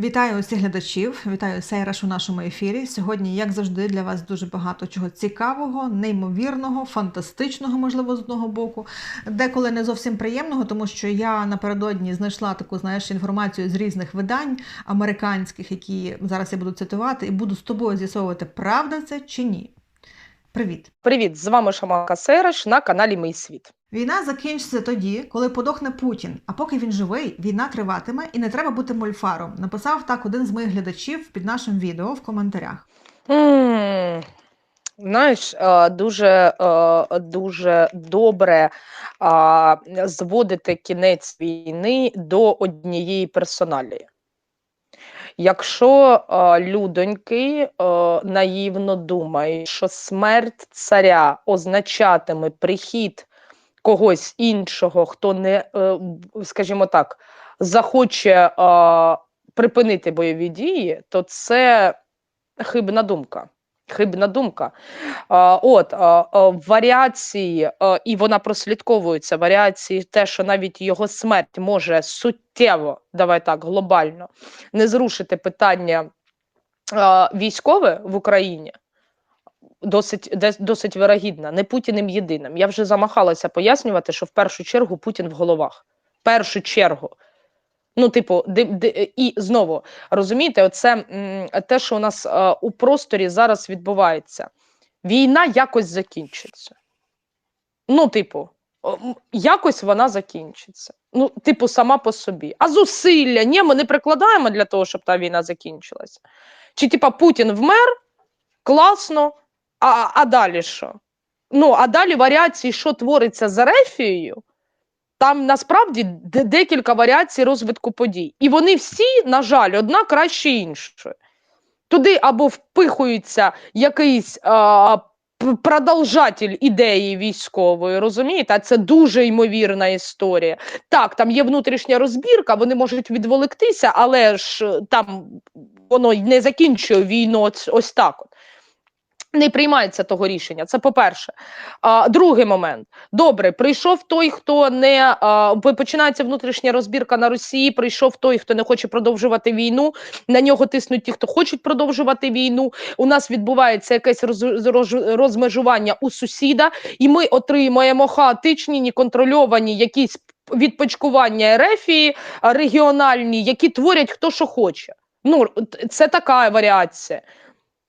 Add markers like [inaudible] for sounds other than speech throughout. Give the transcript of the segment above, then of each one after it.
Вітаю усіх глядачів, вітаю Сейраш у нашому ефірі. Сьогодні, як завжди, для вас дуже багато чого цікавого, неймовірного, фантастичного, можливо, з одного боку, деколи не зовсім приємного, тому що я напередодні знайшла таку, знаєш, інформацію з різних видань американських, які зараз я буду цитувати, і буду з тобою з'ясовувати, правда це чи ні. Привіт! Привіт, з вами Шаманка Сереш на каналі Мій Світ. Війна закінчиться тоді, коли подохне Путін. А поки він живий, війна триватиме і не треба бути мольфаром. Написав так один з моїх глядачів під нашим відео в коментарях. Знаєш, е, дуже, е, дуже добре зводити кінець війни до однієї персоналії. Якщо е, людоньки е, наївно думають, що смерть царя означатиме прихід когось іншого, хто не, е, скажімо так, захоче припинити бойові дії, то це хибна думка. Хибна думка. От варіації, і вона прослідковується. Варіації, те, що навіть його смерть може суттєво, давай так, глобально не зрушити питання військове в Україні. Досить досить вирогідна, не Путіним єдиним. Я вже замахалася пояснювати, що в першу чергу Путін в головах. В першу чергу. Ну, типу, ди, ди, і знову розумієте, оце м, те, що у нас е, у просторі зараз відбувається. Війна якось закінчиться. Ну, типу, якось вона закінчиться. Ну, типу, сама по собі. А зусилля, ні, ми не прикладаємо для того, щоб та війна закінчилася. Чи, типа, Путін вмер, класно, а, а далі що? Ну, а далі варіації, що твориться з Ерефією, там насправді декілька варіацій розвитку подій. І вони всі, на жаль, одна краще іншої. Туди або впихується якийсь а, продовжатель ідеї військової, розумієте? А це дуже ймовірна історія. Так, там є внутрішня розбірка, вони можуть відволіктися, але ж е, там воно не закінчує війну ось, ось так. От. Не приймається того рішення. Це по-перше. А, другий момент. Добре, прийшов той, хто не а, починається внутрішня розбірка на Росії. Прийшов той, хто не хоче продовжувати війну. На нього тиснуть ті, хто хочуть продовжувати війну. У нас відбувається якесь роз, роз- розмежування у сусіда, і ми отримуємо хаотичні, неконтрольовані якісь відпочкування Ерефії регіональні, які творять хто що хоче. Ну це така варіація.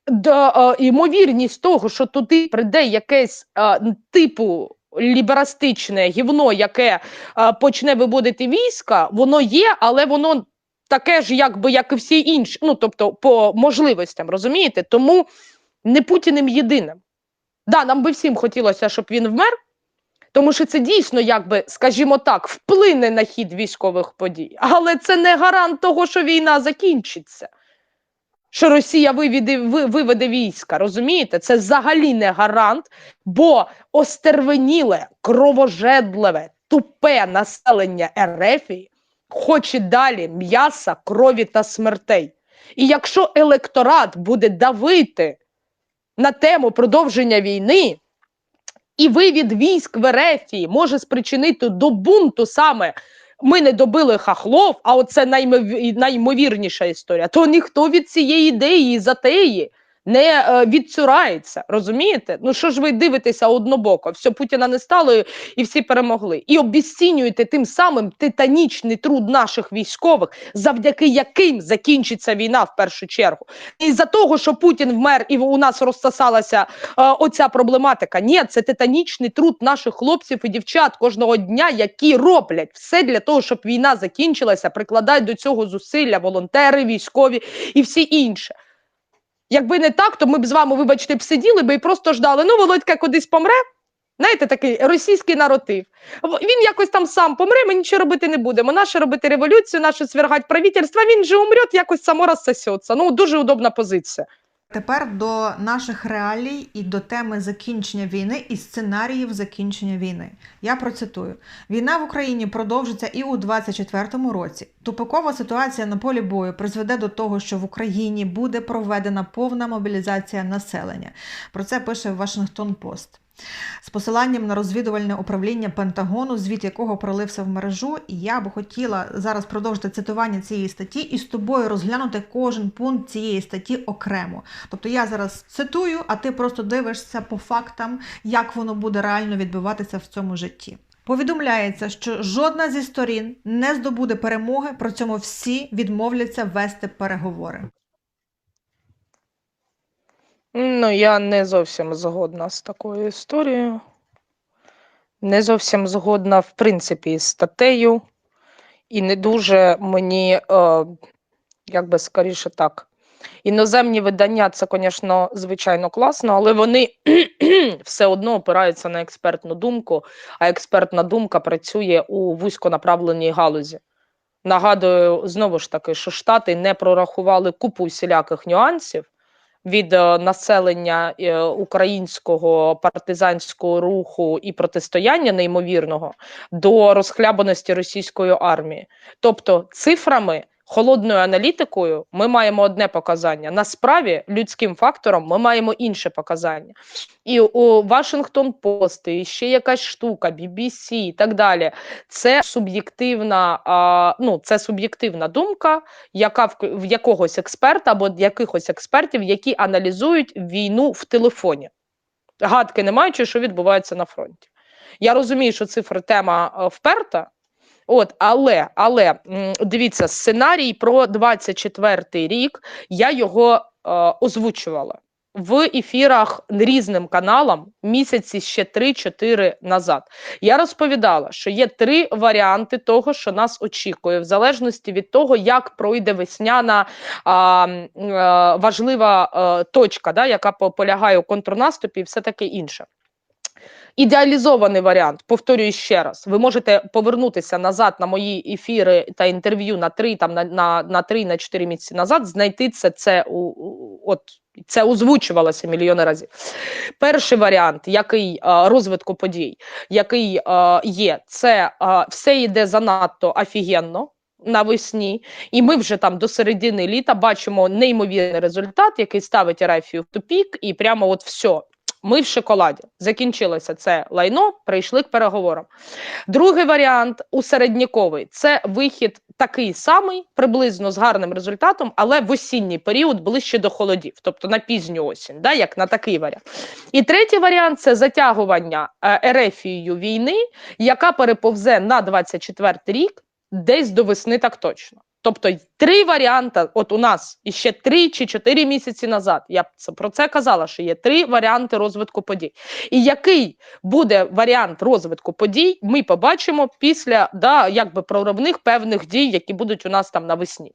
Да, ймовірність того, що туди прийде якесь н- типу ліберастичне гівно, яке е, почне виводити війська, воно є, але воно таке ж, якби як і всі інші. Ну тобто, по можливостям, розумієте? Тому не Путіним єдиним. Да, нам би всім хотілося, щоб він вмер, тому що це дійсно, якби, скажімо так, вплине на хід військових подій. Але це не гарант того, що війна закінчиться що Росія виведе, виведе війська, розумієте? Це взагалі не гарант, бо остервеніле, кровожедливе, тупе населення Ерефії хоче далі м'яса, крові та смертей. І якщо електорат буде давити на тему продовження війни, і вивід військ в Ерефії може спричинити до бунту саме ми не добили хахлов, а оце наймов... наймовірніша історія, то ніхто від цієї ідеї затеї не е, відцурається. Розумієте? Ну що ж ви дивитеся однобоко? Все Путіна не стало і всі перемогли. І обіцінюєте тим самим титанічний труд наших військових, завдяки яким закінчиться війна в першу чергу. І за того, що Путін вмер і у нас розсосалася е, оця проблематика. Ні, це титанічний труд наших хлопців і дівчат кожного дня, які роблять все для того, щоб війна закінчилася, прикладають до цього зусилля, волонтери, військові і всі інше. Якби не так, то ми б з вами, вибачте, б сиділи би і просто ждали. Ну, Володька кудись помре. Знаєте, такий російський наратив. Він якось там сам помре, ми нічого робити не будемо. Наше робити революцію, наше свергати правительство, він же умрет, якось само розсосеться. Ну, дуже удобна позиція. Тепер до наших реалій і до теми закінчення війни і сценаріїв закінчення війни. Я процитую: війна в Україні продовжиться і у 2024 році. Тупикова ситуація на полі бою призведе до того, що в Україні буде проведена повна мобілізація населення. Про це пише Вашингтон Пост. З посиланням на розвідувальне управління Пентагону, звіт якого пролився в мережу. І я би хотіла зараз продовжити цитування цієї статті і з тобою розглянути кожен пункт цієї статті окремо. Тобто я зараз цитую, а ти просто дивишся по фактам, як воно буде реально відбуватися в цьому житті. Повідомляється, що жодна зі сторін не здобуде перемоги, при цьому всі відмовляться вести переговори. Ну, я не зовсім згодна з такою історією. Не зовсім згодна, в принципі, з статтею. І не дуже мені, е, як би скоріше так. Іноземні видання це, звісно, звичайно класно, але вони [clears throat] все одно опираються на експертну думку, а експертна думка працює у вузьконаправленій галузі. Нагадую, знову ж таки, що Штати не прорахували купу всіляких нюансів від е, населення е, українського партизанського руху і протистояння неймовірного до розхлябаності російської армії. Тобто цифрами, холодною аналітикою ми маємо одне показання. На справі людським фактором ми маємо інше показання. І у Вашингтон Пост, і ще якась штука, BBC і так далі. Це суб'єктивна, а, ну, це суб'єктивна думка, яка в, в якогось експерта або якихось експертів, які аналізують війну в телефоні. Гадки не маючи, що відбувається на фронті. Я розумію, що цифри тема е, вперта. От, але, але дивіться, сценарій про 24-й рік я його е, озвучувала в ефірах різним каналам місяці ще 3-4 назад. Я розповідала, що є три варіанти того, що нас очікує, в залежності від того, як пройде весняна а, е, важлива е, точка, да, яка по- полягає у контрнаступі, і все таке інше. Ідеалізований варіант, повторюю ще раз. Ви можете повернутися назад на мої ефіри та інтерв'ю на 3, там на, на, на 3 на 4 місяці назад, знайти це, це у, у- от це озвучувалося мільйони разів. Перший варіант, який е, розвитку подій, який е, є, це е, все йде занадто офігенно. Навесні, і ми вже там до середини літа бачимо неймовірний результат, який ставить Ерефію в тупік, і прямо от все. Ми в шоколаді. Закінчилося це лайно, прийшли к переговорам. Другий варіант усередніковий це вихід такий самий, приблизно з гарним результатом, але в осінній період ближче до холодів, тобто на пізню осінь, да, як на такий варіант. І третій варіант це затягування е, Ерефією війни, яка переповзе на 24 рік, десь до весни, так точно. Тобто три варіанти. От у нас іще три чи чотири місяці назад. Я про це казала, що є три варіанти розвитку подій. І який буде варіант розвитку подій, ми побачимо після да, якби проривних певних дій, які будуть у нас там навесні.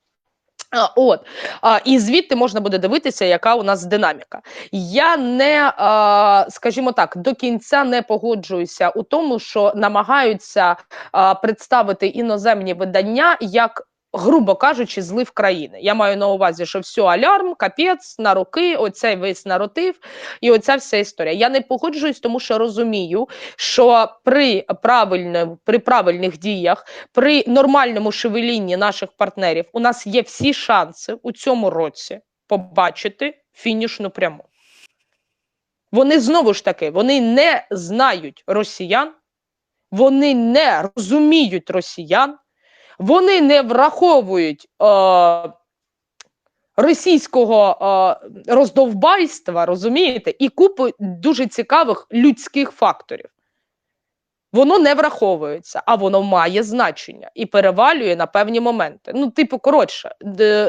От і звідти можна буде дивитися, яка у нас динаміка. Я не, скажімо так, до кінця не погоджуюся у тому, що намагаються представити іноземні видання як. Грубо кажучи, злив країни. Я маю на увазі, що все алярм, капець, на руки, оцей весь наротив, і оця вся історія. Я не погоджуюсь, тому що розумію, що при при правильних діях, при нормальному шевелінні наших партнерів, у нас є всі шанси у цьому році побачити фінішну пряму. Вони знову ж таки вони не знають росіян, вони не розуміють росіян, вони не враховують е, російського е, роздовбайства, розумієте, і купу дуже цікавих людських факторів. Воно не враховується, а воно має значення і перевалює на певні моменти. Ну, типу, коротше,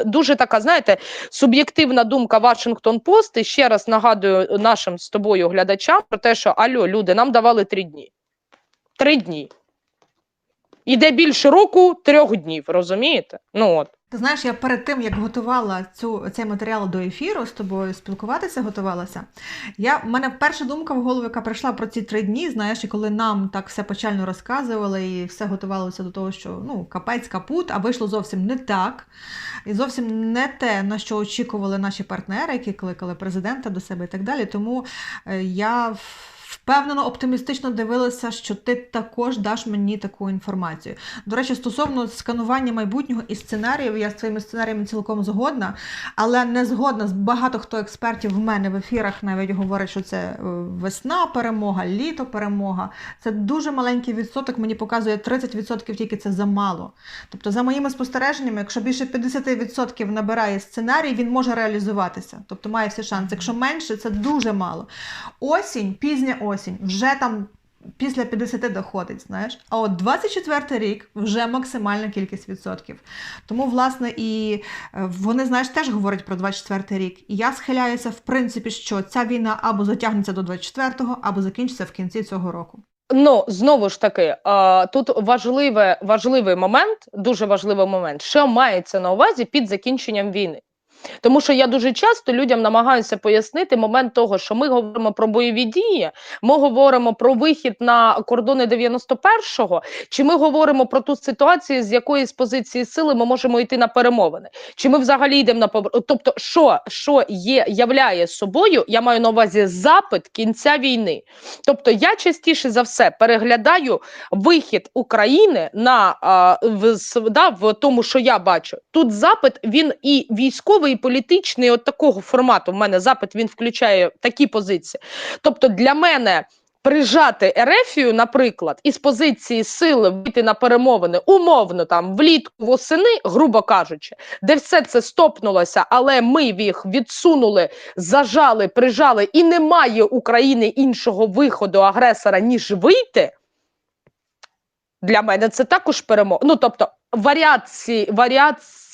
дуже така, знаєте, суб'єктивна думка Вашингтон Пост. І ще раз нагадую нашим з тобою глядачам про те, що альо, люди, нам давали три дні. Три дні. Іде більше року трьох днів, розумієте? Ну от. Ти знаєш, я перед тим, як готувала цю, цей матеріал до ефіру, з тобою спілкуватися готувалася. Я, в мене перша думка в голову, яка прийшла про ці три дні, знаєш, і коли нам так все почально розказували і все готувалося до того, що ну, капець капут, а вийшло зовсім не так. І зовсім не те, на що очікували наші партнери, які кликали президента до себе і так далі. Тому е, я впевнено, оптимістично дивилася, що ти також даш мені таку інформацію. До речі, стосовно сканування майбутнього і сценаріїв, я з твоїми сценаріями цілком згодна, але не згодна з багато хто експертів в мене в ефірах навіть говорить, що це е, весна перемога, літо перемога. Це дуже маленький відсоток. Мені показує 30% тільки це замало. Тобто, за моїми спостереженнями, якщо більше 50% набирає сценарій, він може реалізуватися. Тобто має всі шанси. Якщо менше, це дуже мало. Осінь, пізня осінь, вже там. Після 50 доходить, знаєш. А от 24 рік вже максимальна кількість відсотків. Тому, власне, і е, вони, знаєш, теж говорять про 24 рік. І я схиляюся, в принципі, що ця війна або затягнеться до 24-го, або закінчиться в кінці цього року. Ну знову ж таки, е, тут важливе, важливий момент, дуже важливий момент, що мається на увазі під закінченням війни. Тому що я дуже часто людям намагаюся пояснити момент того, що ми говоримо про бойові дії, ми говоримо про вихід на кордони 91-го, чи ми говоримо про ту ситуацію, з якої з позиції сили ми можемо йти на перемовини, чи ми взагалі йдемо на повер... Тобто, що, що є, являє собою, я маю на увазі запит кінця війни. Тобто, я частіше за все переглядаю вихід України на а, в, да, в тому, що я бачу. Тут запит він і військовий, і політичний, от такого формату. В мене запит він включає такі позиції. Тобто, для мене. Прижати Ерефію, наприклад, із позиції сили вийти на перемовини умовно там влітку восени, грубо кажучи, де все це стопнулося, але ми їх відсунули, зажали, прижали, і немає України іншого виходу агресора, ніж вийти. Для мене це також перемога. Ну тобто варіації, варіації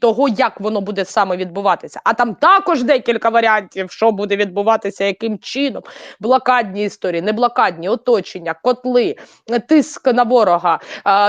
того, як воно буде саме відбуватися. А там також декілька варіантів, що буде відбуватися, яким чином. Блокадні історії, не блокадні, оточення, котли, тиск на ворога,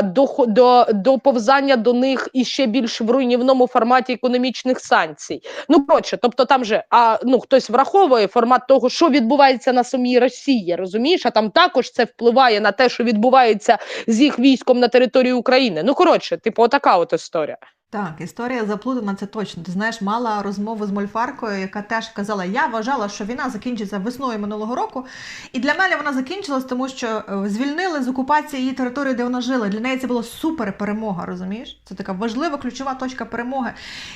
до, до, до повзання до них і ще більш в руйнівному форматі економічних санкцій. Ну коротше, тобто там же а, ну, хтось враховує формат того, що відбувається на самій Росії, розумієш? А там також це впливає на те, що відбувається з їх військом на території України. Ну коротше, типу, отака от історія. Так, історія заплутана, це точно. Ти знаєш, мала розмову з Мольфаркою, яка теж казала: я вважала, що війна закінчиться весною минулого року. І для мене вона закінчилась, тому що е, звільнили з окупації її території, де вона жила. Для неї це була супер перемога, розумієш? Це така важлива ключова точка перемоги.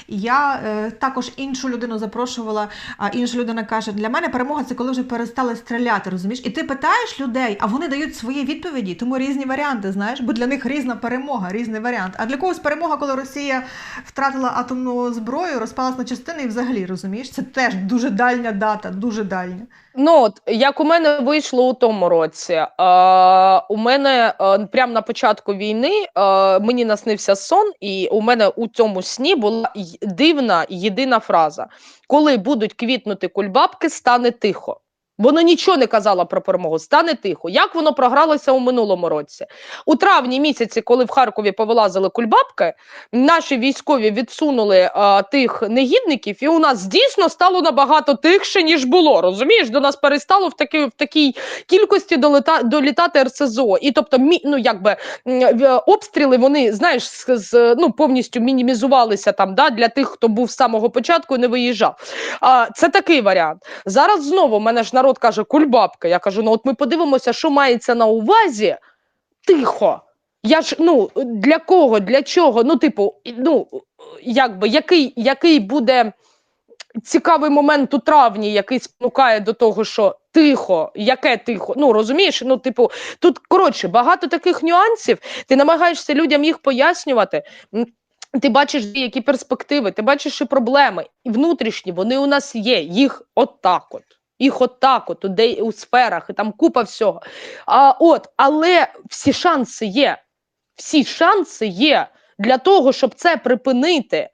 І я е, також іншу людину запрошувала, а інша людина каже: для мене перемога це коли вже перестали стріляти, розумієш? І ти питаєш людей, а вони дають свої відповіді, тому різні варіанти, знаєш, бо для них різна перемога, різний варіант. А для когось перемога, коли Росія втратила атомну зброю, розпалась на частини і взагалі розумієш, це теж дуже дальня дата, дуже дальня. Ну от як у мене вийшло у тому році, е, у мене е, прямо на початку війни е, мені наснився сон, і у мене у цьому сні була дивна єдина фраза: коли будуть квітнути кульбабки, стане тихо. Воно нічого не казало про перемогу, стане тихо. Як воно програлося у минулому році? У травні місяці, коли в Харкові повилазили кульбабки, наші військові відсунули е, тих негідників, і у нас дійсно стало набагато тихше, ніж було. Розумієш, до нас перестало в такій в такій кількості долета, долітати РСЗО. І тобто, мі, ну якби обстріли вони знаєш, з, з, ну повністю мінімізувалися там да, для тих, хто був з самого початку і не виїжджав. А, це такий варіант. Зараз знову мене ж народ каже кульбабка. Я кажу: ну от ми подивимося, що мається на увазі. Тихо. Я ж ну для кого, для чого? Ну, типу, ну якби який, який буде цікавий момент у травні, який спонукає до того, що тихо, яке тихо. Ну розумієш? Ну, типу, тут коротше багато таких нюансів. Ти намагаєшся людям їх пояснювати. Ти бачиш які перспективи, ти бачиш і проблеми, і внутрішні вони у нас є. Їх отак от. Їх отак, от де, у сферах, і там купа всього. А, от, але всі шанси є. Всі шанси є для того, щоб це припинити.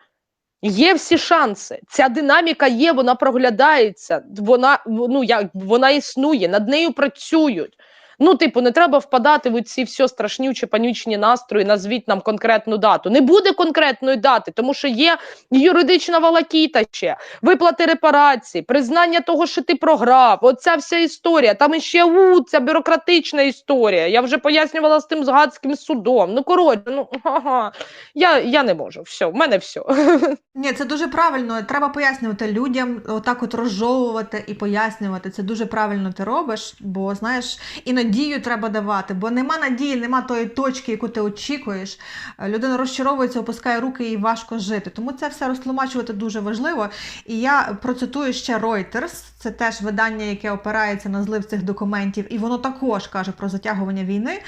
Є всі шанси. Ця динаміка є, вона проглядається, вона ну як вона існує, над нею працюють. Ну, типу, не треба впадати в ці всі страшнючі панічні настрої, назвіть нам конкретну дату. Не буде конкретної дати, тому що є юридична волокіта ще, виплати репарацій, признання того, що ти програв. Оця вся історія. Там іще у, ця бюрократична історія. Я вже пояснювала з тим згадським судом. Ну, коротше, ну ага. Я, я не можу. Все, в мене все. [laughs] Ні, це дуже правильно. Треба пояснювати людям, отак от розжовувати і пояснювати. Це дуже правильно ти робиш, бо знаєш, і надію треба давати, бо нема надії, нема тої точки, яку ти очікуєш. Е, Людина розчаровується, опускає руки і важко жити. Тому це все розтлумачувати дуже важливо. І я процитую ще Reuters, це теж видання, яке опирається на злив цих документів, і воно також каже про затягування війни.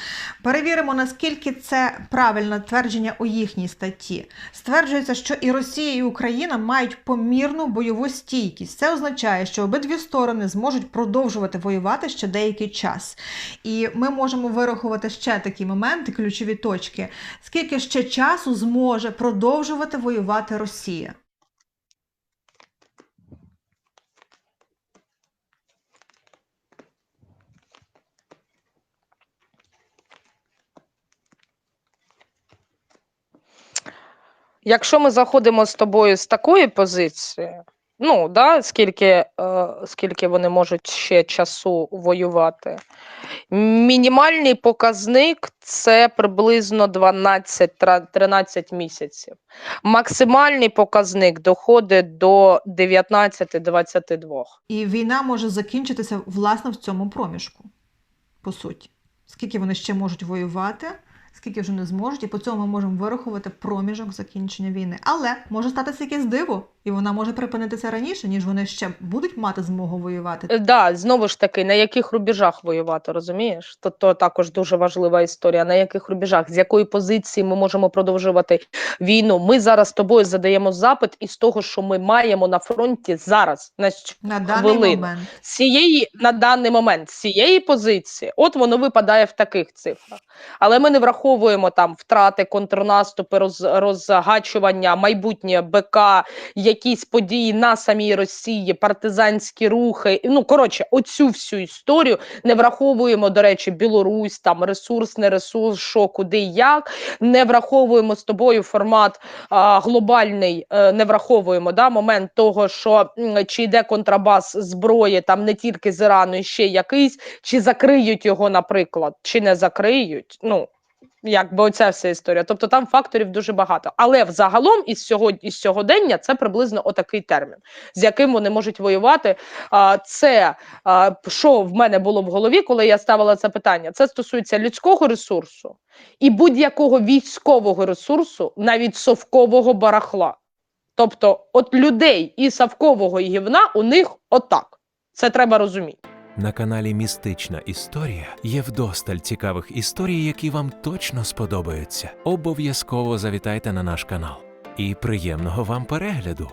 Перевіримо, наскільки це правильне твердження у їхній статті. Стверджується, що і Росія, і Україна мають помірну бойову стійкість. Це означає, що обидві сторони зможуть продовжувати воювати ще деякий час. І ми можемо вирахувати ще такі моменти, ключові точки. Скільки ще часу зможе продовжувати воювати Росія? Якщо ми заходимо з тобою з такої позиції, ну да, скільки, е, скільки вони можуть ще часу воювати, мінімальний показник це приблизно 12-13 місяців. Максимальний показник доходить до 19-22. І війна може закінчитися власне в цьому проміжку, по суті. Скільки вони ще можуть воювати, скільки вже не зможуть, і по цьому ми можемо вирахувати проміжок закінчення війни. Але може статися якесь диво, і вона може припинитися раніше, ніж вони ще будуть мати змогу воювати. Е, Да, знову ж таки, на яких рубежах воювати, розумієш? То, то також дуже важлива історія. На яких рубежах, з якої позиції ми можемо продовжувати війну? Ми зараз з тобою задаємо запит із того, що ми маємо на фронті зараз, на На даний хвилину. момент. Цієї на даний момент, цієї позиції, от воно випадає в таких цифрах. Але ми не враховуємо там втрати, контрнаступи, роз, розгачування, майбутнє БК, якісь події на самій Росії, партизанські рухи. Ну коротше, оцю всю історію не враховуємо. До речі, Білорусь, там ресурс, не ресурс, що куди як. Не враховуємо з тобою формат а, глобальний, е, не враховуємо да, момент того, що чи йде контрабас зброї, там не тільки з Ірану, і ще якийсь, чи закриють його, наприклад, чи не закриють. Ну якби оця вся історія. Тобто там факторів дуже багато. Але взагалом із сього із сьогодення це приблизно отакий термін, з яким вони можуть воювати. А, це що в мене було в голові, коли я ставила це питання. Це стосується людського ресурсу і будь-якого військового ресурсу, навіть совкового барахла. Тобто, от людей і совкового гівна у них отак. Це треба розуміти. На каналі Містична історія є вдосталь цікавих історій, які вам точно сподобаються. Обов'язково завітайте на наш канал. І приємного вам перегляду!